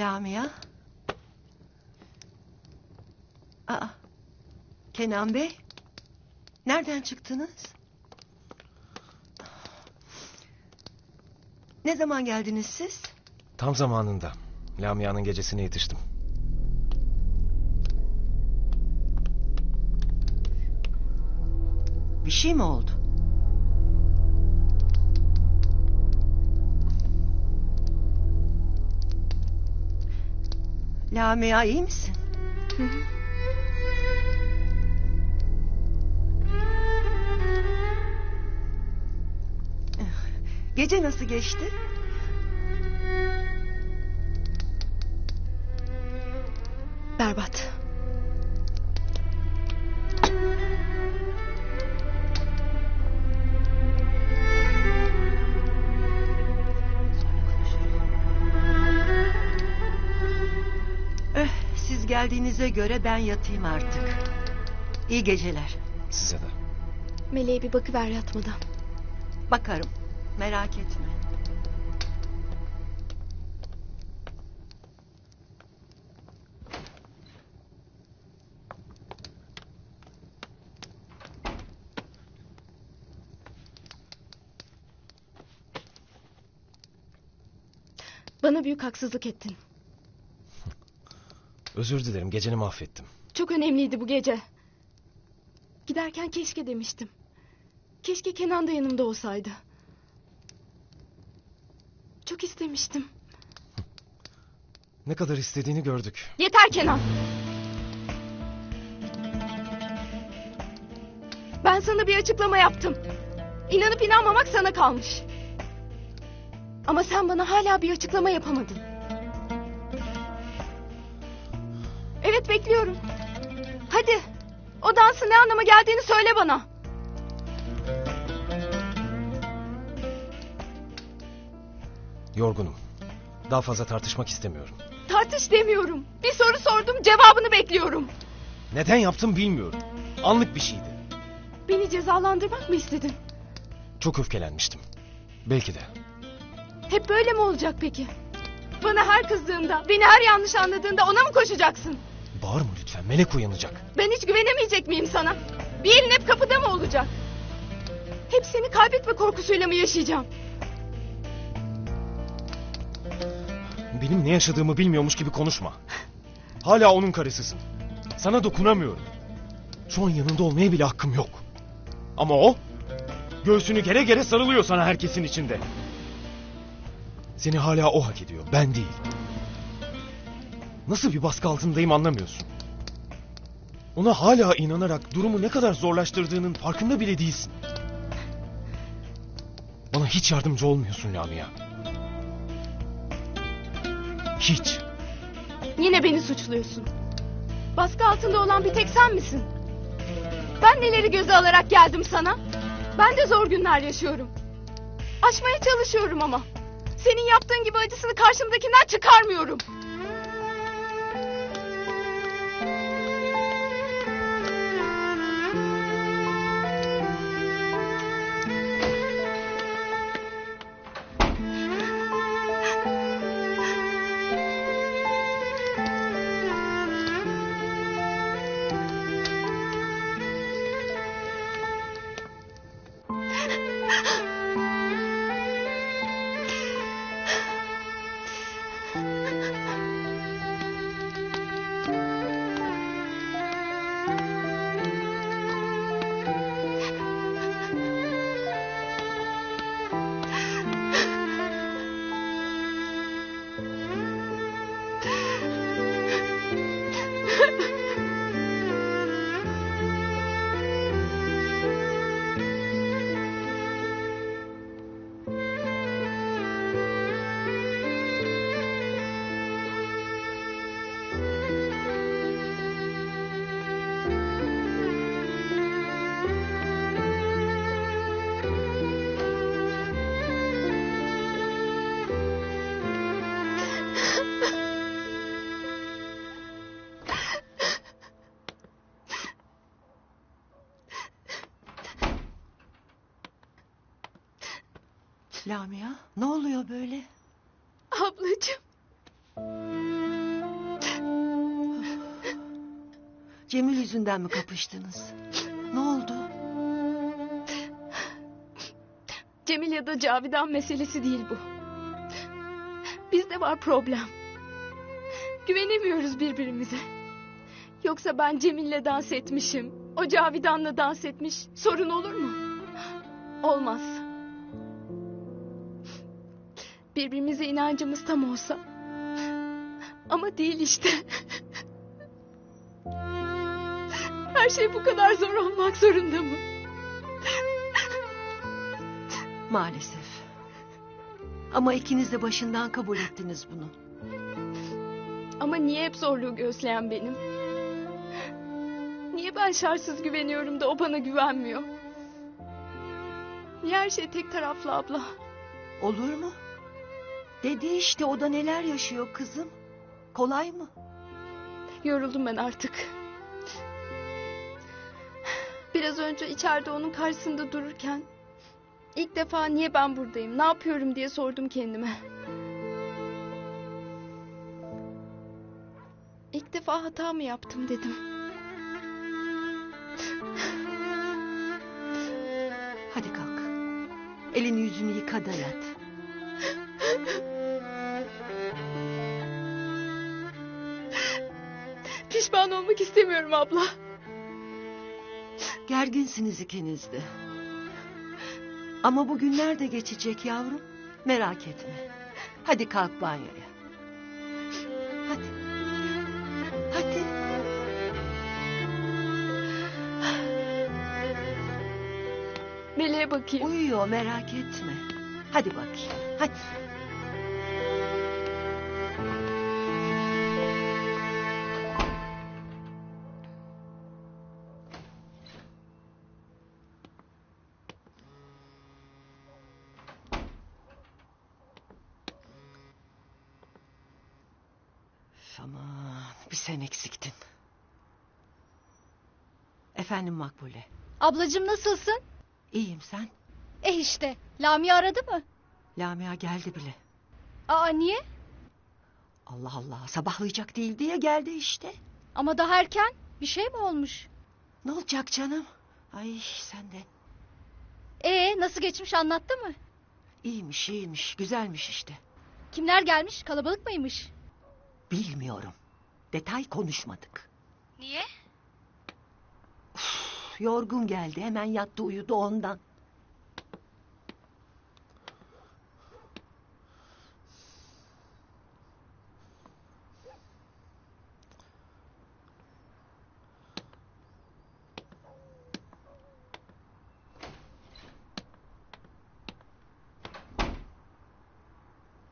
Lamia. Aa, Kenan Bey. Nereden çıktınız? Ne zaman geldiniz siz? Tam zamanında. Lamia'nın gecesine yetiştim. Bir şey mi oldu? Lamia iyi misin? Gece nasıl geçti? Geldiğinize göre ben yatayım artık. İyi geceler. Size de. Meleğe bir bakıver yatmadan. Bakarım. Merak etme. Bana büyük haksızlık ettin. Özür dilerim geceni mahvettim. Çok önemliydi bu gece. Giderken keşke demiştim. Keşke Kenan da yanımda olsaydı. Çok istemiştim. Ne kadar istediğini gördük. Yeter Kenan. Ben sana bir açıklama yaptım. İnanıp inanmamak sana kalmış. Ama sen bana hala bir açıklama yapamadın. Evet bekliyorum. Hadi. O dansın ne anlama geldiğini söyle bana. Yorgunum. Daha fazla tartışmak istemiyorum. Tartış demiyorum. Bir soru sordum cevabını bekliyorum. Neden yaptım bilmiyorum. Anlık bir şeydi. Beni cezalandırmak mı istedin? Çok öfkelenmiştim. Belki de. Hep böyle mi olacak peki? Bana her kızdığında, beni her yanlış anladığında ona mı koşacaksın? Bağırma lütfen. Melek uyanacak. Ben hiç güvenemeyecek miyim sana? Bir elin hep kapıda mı olacak? Hep seni kaybetme korkusuyla mı yaşayacağım? Benim ne yaşadığımı bilmiyormuş gibi konuşma. Hala onun karısısın. Sana dokunamıyorum. Şu an yanında olmaya bile hakkım yok. Ama o göğsünü gere gere sarılıyor sana herkesin içinde. Seni hala o hak ediyor, ben değil. Nasıl bir baskı altındayım anlamıyorsun. Ona hala inanarak durumu ne kadar zorlaştırdığının farkında bile değilsin. Bana hiç yardımcı olmuyorsun Lamia. Hiç. Yine beni suçluyorsun. Baskı altında olan bir tek sen misin? Ben neleri göze alarak geldim sana? Ben de zor günler yaşıyorum. Aşmaya çalışıyorum ama. Senin yaptığın gibi acısını karşımdakinden çıkarmıyorum. İslami ya? Ne oluyor böyle? Ablacığım. Cemil yüzünden mi kapıştınız? Ne oldu? Cemil ya da Cavidan meselesi değil bu. Bizde var problem. Güvenemiyoruz birbirimize. Yoksa ben Cemil'le dans etmişim. O Cavidan'la dans etmiş. Sorun olur mu? Olmaz. Birbirimize inancımız tam olsa. Ama değil işte. Her şey bu kadar zor olmak zorunda mı? Maalesef. Ama ikiniz de başından kabul ettiniz bunu. Ama niye hep zorluğu göğüsleyen benim? Niye ben şartsız güveniyorum da o bana güvenmiyor? Niye her şey tek taraflı abla? Olur mu? Dedi işte o da neler yaşıyor kızım. Kolay mı? Yoruldum ben artık. Biraz önce içeride onun karşısında dururken ilk defa niye ben buradayım, ne yapıyorum diye sordum kendime. İlk defa hata mı yaptım dedim. Hadi kalk. Elini yüzünü yıka da yat. Pişman olmak istemiyorum abla. Gerginsiniz ikiniz de. Ama bu günler de geçecek yavrum. Merak etme. Hadi kalk banyoya. Hadi. Hadi. Meleğe bakayım. Uyuyor merak etme. Hadi bakayım. Hadi. Eksiktin. Efendim Makbule. Ablacığım nasılsın? İyiyim sen. Eh işte. Lamia aradı mı? Lamia geldi bile. Aa niye? Allah Allah sabahlayacak değil diye geldi işte. Ama daha erken. Bir şey mi olmuş? Ne olacak canım? Ay sen de. Ee nasıl geçmiş anlattı mı? İyiymiş iyiymiş güzelmiş işte. Kimler gelmiş? Kalabalık mıymış? Bilmiyorum. Detay konuşmadık. Niye? Üf, yorgun geldi hemen yattı uyudu ondan.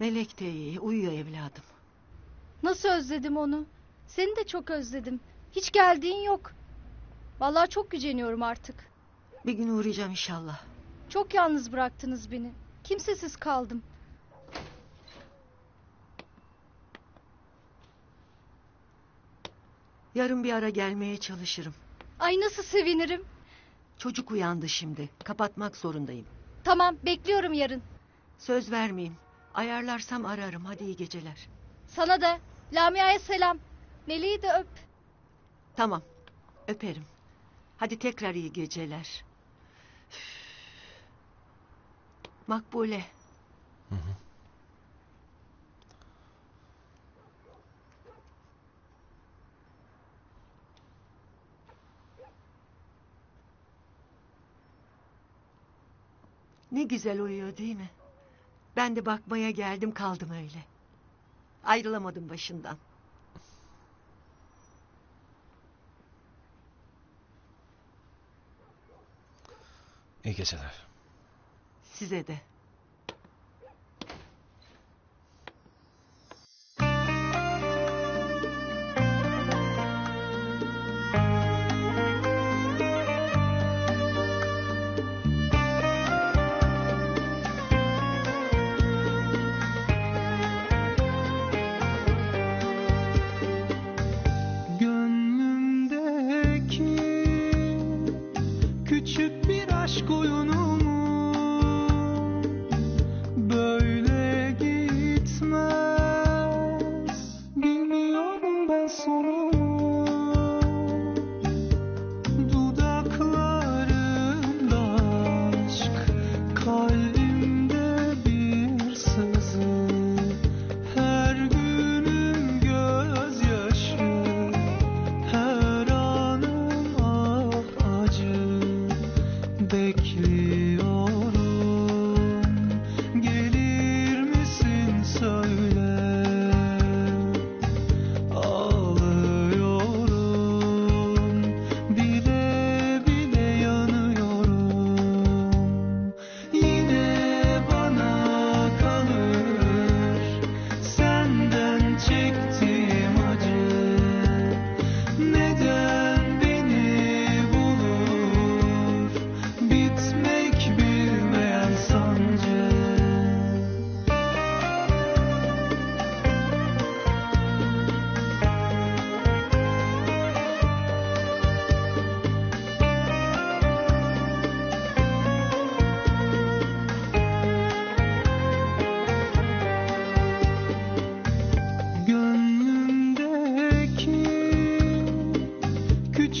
Melek de iyi uyuyor evladım. Nasıl özledim onu? Seni de çok özledim. Hiç geldiğin yok. Vallahi çok güceniyorum artık. Bir gün uğrayacağım inşallah. Çok yalnız bıraktınız beni. Kimsesiz kaldım. Yarın bir ara gelmeye çalışırım. Ay nasıl sevinirim. Çocuk uyandı şimdi. Kapatmak zorundayım. Tamam bekliyorum yarın. Söz vermeyeyim. Ayarlarsam ararım. Hadi iyi geceler. Sana da. Lamia'ya selam. Meleği de öp. Tamam. Öperim. Hadi tekrar iyi geceler. Üf. Makbule. Ne güzel uyuyor değil mi? Ben de bakmaya geldim kaldım öyle. Ayrılamadım başından. İyi geceler. Size de.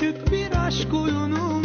Küçük bir aşk oyunu.